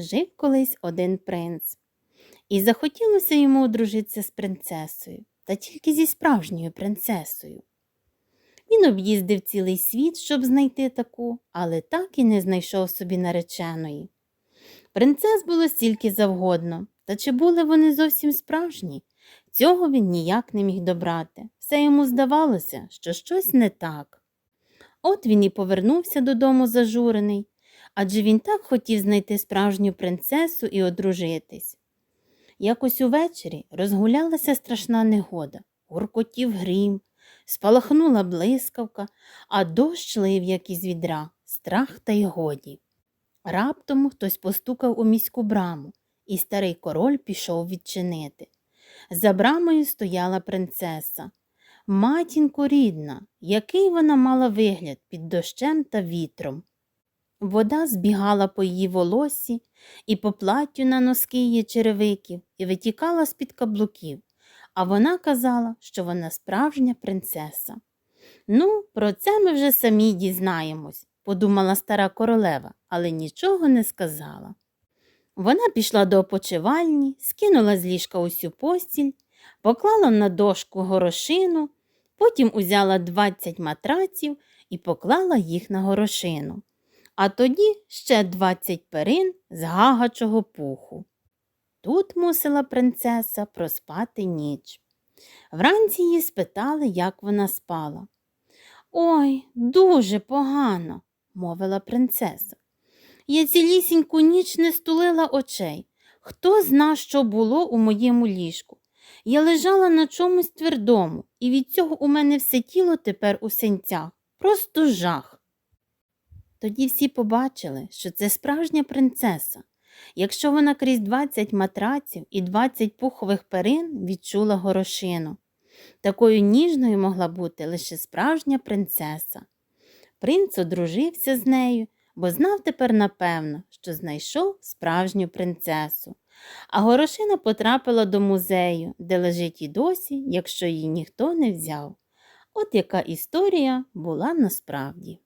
жив колись один принц. І захотілося йому одружитися з принцесою, та тільки зі справжньою принцесою. Він об'їздив цілий світ, щоб знайти таку, але так і не знайшов собі нареченої. Принцес було стільки завгодно, та чи були вони зовсім справжні? Цього він ніяк не міг добрати. Все йому здавалося, що щось не так. От він і повернувся додому зажурений, адже він так хотів знайти справжню принцесу і одружитись. Якось увечері розгулялася страшна негода, гуркотів грім, спалахнула блискавка, а дощ лив, як із відра, страх та й годі. Раптом хтось постукав у міську браму, і старий король пішов відчинити. За брамою стояла принцеса. Матінко рідна, який вона мала вигляд під дощем та вітром. Вода збігала по її волосі і по платтю на носки її черевиків і витікала з-під каблуків, а вона казала, що вона справжня принцеса. Ну, про це ми вже самі дізнаємось, подумала стара королева, але нічого не сказала. Вона пішла до опочивальні, скинула з ліжка усю постіль, поклала на дошку горошину, потім узяла 20 матраців і поклала їх на горошину, а тоді ще 20 перин з гагачого пуху. Тут мусила принцеса проспати ніч. Вранці її спитали, як вона спала. Ой, дуже погано, мовила принцеса. Я цілісіньку ніч не стулила очей. Хто зна, що було у моєму ліжку. Я лежала на чомусь твердому, і від цього у мене все тіло тепер у синцях. Просто жах. Тоді всі побачили, що це справжня принцеса. Якщо вона крізь 20 матраців і 20 пухових перин відчула горошину. Такою ніжною могла бути лише справжня принцеса. Принц одружився з нею, бо знав тепер напевно, що знайшов справжню принцесу. А горошина потрапила до музею, де лежить і досі, якщо її ніхто не взяв. От яка історія була насправді.